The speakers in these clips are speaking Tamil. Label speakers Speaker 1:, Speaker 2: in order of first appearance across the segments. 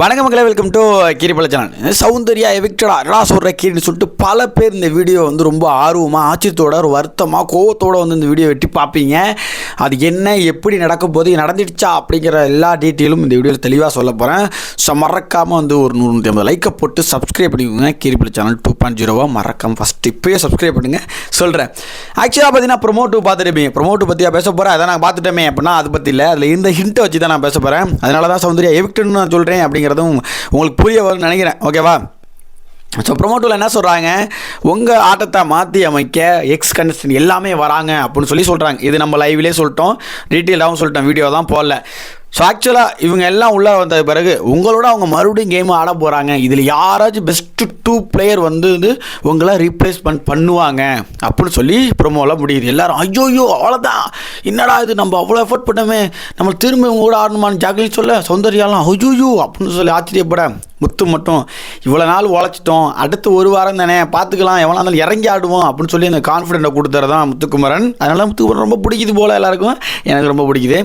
Speaker 1: வணக்கம் மக்களே வெல்கம் டு கிரிபல சேனல் சௌந்தர்யா எவிக்டடா என்னடா சொல்கிற கீரின்னு சொல்லிட்டு பல பேர் இந்த வீடியோ வந்து ரொம்ப ஆர்வமாக ஆச்சரியத்தோட ஒரு வருத்தமாக கோவத்தோடு வந்து இந்த வீடியோ வெட்டி பார்ப்பீங்க. அது என்ன எப்படி நடக்க போது நடந்துடுச்சா அப்படிங்கிற எல்லா டீட்டெயிலும் இந்த வீடியோவில் தெளிவாக சொல்ல போகிறேன் ஸோ மறக்காமல் வந்து ஒரு நூறு நூற்றி ஐம்பது லைக்கை போட்டு சப்ஸ்கிரைப் பண்ணிக்கோங்க. கிரிபல சேனல் டூ பாயிண்ட் ஜீரோவாக மறக்காமல் ஃபஸ்ட் இப்போயே சப்ஸ்கிரைப் பண்ணுங்கள் சொல்கிறேன் ஆக்சுவலாக பார்த்தீங்கன்னா ப்ரொமோட்டு பார்த்துருப்பீங்க ப்ரொமோட்டு பற்றியா பேச போகிறேன் அதை நான் பார்த்துட்டோமே அப்படின்னா அது பற்றி இல்லை. அதில் இந்த ஹிண்ட்டை வச்சு தான் நான் பேச போகிறேன் அதனால தான் சௌந்தர்யா எவிக்டன்னு நான் சொல்கிறேன் அப்படிங்கிறதும் உங்களுக்கு புரிய வரும்னு நினைக்கிறேன். ஓகேவா ஸோ ப்ரொமோட்டோவில் என்ன சொல்கிறாங்க உங்கள் ஆட்டத்தை மாற்றி அமைக்க எக்ஸ் கண்டஸ்டன் எல்லாமே வராங்க அப்படின்னு சொல்லி சொல்கிறாங்க இது நம்ம லைவ்லேயே சொல்லிட்டோம். டீட்டெயிலாகவும் சொல்லிட்டோம். வீடியோ தான் போடல. ஸோ ஆக்சுவலாக இவங்க எல்லாம் உள்ளே வந்த பிறகு உங்களோட அவங்க மறுபடியும் கேம் ஆட போகிறாங்க இதில் யாராச்சும் பெஸ்ட்டு டூ பிளேயர் வந்து வந்து உங்களை ரீப்ளேஸ்மெண்ட் பண்ணுவாங்க. அப்படின்னு சொல்லி ப்ரொமோலாம் முடியுது. எல்லாரும் ஐயோ ஐயோ அவ்வளோதான் என்னடா இது நம்ம அவ்வளோ எஃபர்ட் பண்ணமே. நம்ம திரும்ப இவங்க கூட ஆடணுமான்னு ஜாக்கிலி சொல்ல சௌந்தர்யாலாம் ஐயோ அப்படின்னு சொல்லி ஆச்சரியப்பட. முத்து மட்டும் இவ்வளோ நாள் உழைச்சிட்டோம். அடுத்து ஒரு வாரம் தானே பார்த்துக்கலாம். எவ்வளோ நாள் இறங்கி ஆடுவோம். அப்படின்னு சொல்லி அந்த கான்ஃபிடென்ட்டை கொடுத்துறதான் முத்துக்குமரன். அதனால் முத்துக்குமரன் ரொம்ப பிடிக்குது போல் எல்லாருக்கும். எனக்கு ரொம்ப பிடிக்குது.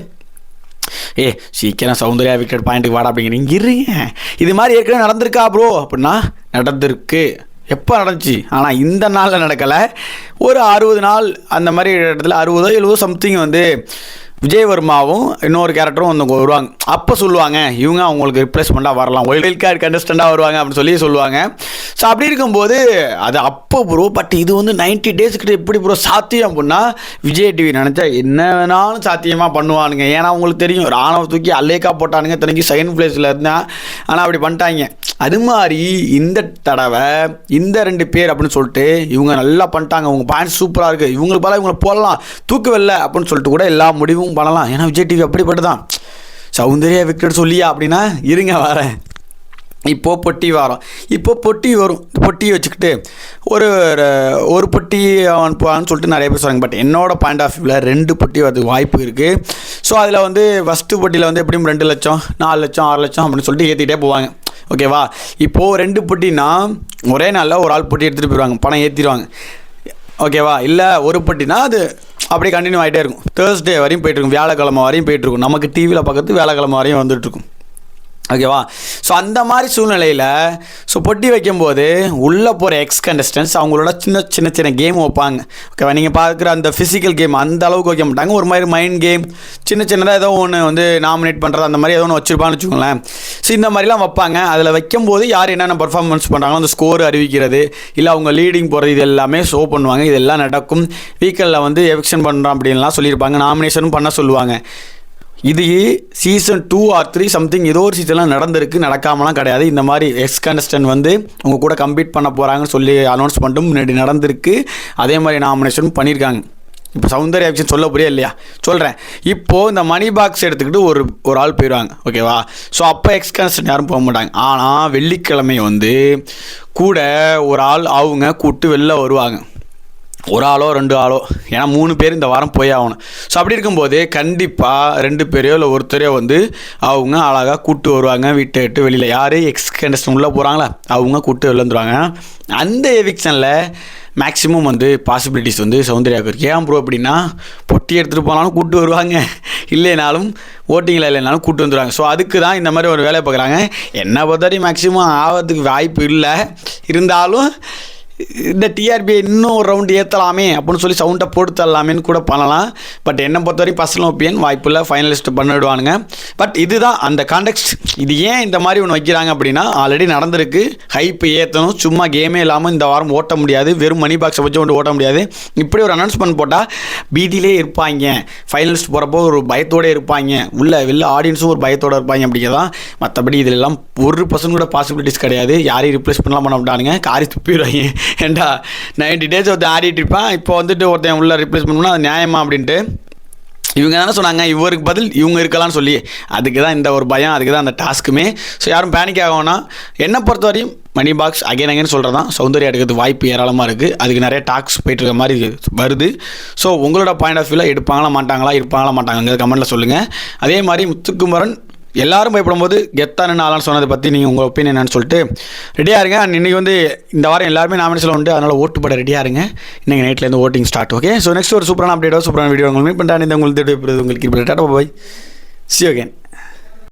Speaker 1: ஏ சீக்கிரம் சௌந்தர்யா விக்கெட் பாயிண்ட்டுக்கு வாடா அப்படிங்கிறீங்க இருங்க இது மாதிரி ஏற்கனவே நடந்திருக்கா ப்ரோ அப்படின்னா நடந்திருக்கு. எப்போ நடந்துச்சு? ஆனால் இந்த நாளில் நடக்கலை. ஒரு அறுபது நாள் அந்த மாதிரி இடத்துல அறுபதோ எழுபதோ சம்திங் வந்து விஜயவர்மாவும் இன்னொரு கேரக்டரும் வந்து வருவாங்க. அப்போ சொல்லுவாங்க இவங்க அவங்களுக்கு ரிப்ளேஸ்மெண்ட்டாக வரலாம். ஒயில் கார்டு கண்டஸ்டண்ட்டாக வருவாங்க அப்படின்னு சொல்லி சொல்லுவாங்க. ஸோ அப்படி இருக்கும்போது அது அப்போ ப்ரோ பட் இது வந்து நைன்ட்டி டேஸ்க்கிட்ட எப்படி ப்ரோ சாத்தியம் அப்படின்னா விஜய் டிவி நினச்சா என்ன வேணாலும் சாத்தியமாக பண்ணுவானுங்க. ஏன்னா அவங்களுக்கு தெரியும் ராணுவ தூக்கி அல்லேக்கா போட்டானுங்க. தனக்கு செகண்ட் பிளேஸில் இருந்தால் ஆனால் அப்படி பண்ணிட்டாங்க. அது மாதிரி இந்த தடவை இந்த ரெண்டு பேர் அப்படின்னு சொல்லிட்டு இவங்க நல்லா பண்ணிட்டாங்க. அவங்க பாயிண்ட் சூப்பராக இருக்குது இவங்களுக்கு பல இவங்களை போடலாம். தூக்கு வெளில அப்படின்னு சொல்லிட்டு கூட எல்லா முடிவும் பண்ணலாம் ஏன்னா விஜய் டிவி அப்படிப்பட்டதான். சௌந்தர்யா விக்கெட் சொல்லியா அப்படின்னா இருங்க வரேன். இப்போ பொட்டி வாரம். இப்போது பொட்டி வரும். பொட்டியை வச்சுக்கிட்டு ஒரு ஒரு பொட்டி அவன் போவான்னு சொல்லிட்டு நிறைய பேர் சொல்கிறாங்க பட் என்னோட பாயிண்ட் ஆஃப் வியூவில் ரெண்டு பொட்டி வரதுக்கு வாய்ப்பு இருக்குது ஸோ அதில் வந்து ஃபஸ்ட்டு பொட்டியில் வந்து எப்படியும் ரெண்டு லட்சம் நாலு லட்சம் ஆறு லட்சம் அப்படின்னு சொல்லிட்டு ஏற்றிக்கிட்டே போவாங்க. ஓகேவா இப்போது ரெண்டு பொட்டினா ஒரே நாளில் ஒரு ஆள் பொட்டி எடுத்துகிட்டு போயிடுவாங்க. பணம் ஏற்றிடுவாங்க ஓகேவா? இல்லை ஒரு பட்டினா அது அப்படியே கண்டினியூ ஆகிட்டே இருக்கும். தேர்ஸ்டே வரையும் போயிட்டுருக்கும் வியாழக்கிழமை வரையும் போயிட்டுருக்கும் நமக்கு டிவியில் பார்க்கறது வியாழக்கிழமை வரையும் வந்துட்டுருக்கும் ஓகேவா? ஸோ அந்த மாதிரி சூழ்நிலையில் ஸோ பொட்டி வைக்கும்போது உள்ளே போகிற எக்ஸ் கண்டஸ்டன்ஸ் அவங்களோட சின்ன சின்ன சின்ன கேம் வைப்பாங்க. ஓகேவா? நீங்கள் பார்க்குற அந்த ஃபிசிக்கல் கேம் அந்த அளவுக்கு வைக்க மாட்டாங்க. ஒரு மாதிரி மைண்ட் கேம் சின்ன சின்னதாக ஏதோ ஒன்று வந்து நாமினேட் பண்ணுறது அந்த மாதிரி ஏதோ ஒன்று வச்சுருப்பான்னு வச்சுக்கோங்களேன். ஸோ இந்த மாதிரிலாம் வைப்பாங்க. அதில் வைக்கும்போது யார் என்னென்ன பர்ஃபார்மன்ஸ் பண்ணுறாங்களோ அந்த ஸ்கோர் அறிவிக்கிறது இல்லை அவங்க லீடிங் போகிறது இது எல்லாமே ஷோ பண்ணுவாங்க. இதெல்லாம் நடக்கும். வீக்கெண்டில் வந்து எவிக்ஷன் பண்ணுறோம் அப்படின்லாம் சொல்லியிருப்பாங்க. நாமினேஷனும் பண்ண சொல்லுவாங்க. இது season two or three something ஏதோ ஒரு சீசன்லாம் நடந்திருக்கு நடக்காமலாம் கிடையாது. இந்த மாதிரி எக்ஸ் கண்டஸ்டன்ட் வந்து உங்கள் கூட கம்பீட் பண்ண போகிறாங்கன்னு சொல்லி அனௌன்ஸ் பண்ணிட்டு முன்னாடி நடந்திருக்கு. அதே மாதிரி நாமினேஷன் பண்ணியிருக்காங்க. இப்போ சௌந்தர்ய ஆக்ஷன் சொல்ல புரியா இல்லையா? சொல்கிறேன் இப்போது இந்த மணி பாக்ஸ் எடுத்துக்கிட்டு ஒரு ஒரு ஆள் போயிடுவாங்க ஓகேவா ஸோ அப்போ எக்ஸ் கண்டஸ்டன்ட் யாரும் போக மாட்டாங்க. ஆனால் வெள்ளிக்கிழமை வந்து கூட ஒரு ஆள் அவங்க கூப்பிட்டு வெளில வருவாங்க. ஒரு ஆளோ ரெண்டு ஆளோ. ஏன்னா மூணு பேர் இந்த வாரம் போய் ஆகணும். ஸோ அப்படி இருக்கும்போது கண்டிப்பாக ரெண்டு பேரையோ இல்லை ஒருத்தரையோ வந்து அவங்க அழகாக கூப்பிட்டு வருவாங்க வீட்டை விட்டு வெளியில். யார் எக்ஸ் கண்டஸ்டன் உள்ளே போகிறாங்களா அவங்க கூப்பிட்டு வெளில வந்துருவாங்க அந்த எவிக்ஷனில் மேக்ஸிமம் வந்து பாசிபிலிட்டிஸ் வந்து சௌந்தர்யாவுக்கு இருக்குது ஏன் ப்ரோ அப்படின்னா பொட்டி எடுத்துகிட்டு போனாலும் கூப்பிட்டு வருவாங்க. இல்லைனாலும் ஓட்டிங்கில் இல்லைனாலும் கூப்பிட்டு வந்துடுவாங்க ஸோ அதுக்கு தான் இந்த மாதிரி ஒரு வேலையை பார்க்குறாங்க. என்னை பொறுத்தவரைக்கும் மேக்ஸிமம் ஆகிறதுக்கு வாய்ப்பு இல்லை. இருந்தாலும் இந்த டிஆர்பி இன்னும் ஒரு ரவுண்டு ஏற்றலாமே அப்படின்னு சொல்லி சவுண்டை போட்டு தரலாமேன்னு கூட பண்ணலாம். பட் என்னை பொறுத்தவரைக்கும் பர்சனல் ஒப்பீனியன் வாய்ப்பு ஃபைனலிஸ்ட் பண்ணிவிடுவானுங்க பட் இதுதான் அந்த கான்டெக்ட் இது ஏன் இந்த மாதிரி ஒன்று வைக்கிறாங்க அப்படின்னா ஆல்ரெடி நடந்திருக்கு. ஹைப்பு ஏற்றணும் சும்மா கேமே இல்லாமல் இந்த வாரம் ஓட்ட முடியாது. வெறும் மணி பாக்ஸை வச்சு கொண்டு ஓட்ட முடியாது. இப்படி ஒரு அனௌன்ஸ்மெண்ட் போட்டால் பீதியிலே இருப்பாங்க. ஃபைனலிஸ்ட் போகிறப்போ ஒரு பயத்தோடு இருப்பாங்க. உள்ள வெளில ஆடியன்ஸும் ஒரு பயத்தோடு இருப்பாங்க அப்படிங்கிறதான் மற்றபடி இதிலெல்லாம் ஒரு பர்சன்ட் கூட பாசிபிலிட்டிஸ் கிடையாது. யாரையும் ரிப்ளேஸ் பண்ணலாம் பண்ண மாட்டானுங்க. காரி துப்பிடுவாங்க. ஏண்டா நைன்டி டேஸ் ஒருத்தன் ஆடிட்டு இருப்பான். இப்போ வந்துட்டு ஒருத்தன் உள்ள ரிப்ளேஸ் பண்ணணும்னா அது நியாயமா அப்படின்ட்டு இவங்க தானே சொன்னாங்க இவருக்கு பதில் இவங்க இருக்கலாம்னு சொல்லி. அதுக்கு தான் இந்த ஒரு பயம் அதுக்கு தான் அந்த டாஸ்க்குமே. ஸோ யாரும் பேனிக் ஆகணும்னா என்னை பொறுத்த வரையும் மணி பாக்ஸ் அகைன் அகைன் சொல்கிறது தான் சௌந்தர்யா எடுக்கிறது வாய்ப்பு ஏராளமாக இருக்குது அதுக்கு நிறைய டாக்ஸ் போயிட்டு இருக்க மாதிரி வருது. ஸோ உங்களோட பாயிண்ட் ஆஃப் வியூவில் எடுப்பாங்களா மாட்டாங்களா இருப்பாங்களா மாட்டாங்க கமெண்ட்டில் சொல்லுங்கள் அதே மாதிரி முத்துக்குமரன் எல்லாரும் பயப்படும் போது கெத்தான நாளான்னு சொன்னதை பற்றி நீங்கள் உங்கள் ஒப்பீனியன் என்னன்னு சொல்லிட்டு ரெடியாக இருங்க அண்ட் இன்றைக்கி வந்து இந்த வாரம் எல்லாருமே நாமினேஷன் உண்டு அதனால் ஓட்டு போட ரெடியாக இருங்க இன்றைக்கி நைட்லேருந்து voting start okay so next ஒரு சூப்பரான அப்டேட்டோ சூப்பரான வீடியோ உங்களுக்கு மீட் பண்ணுறேன் இந்த உங்களுக்கு உங்களுக்கு பாய் சி ஓகே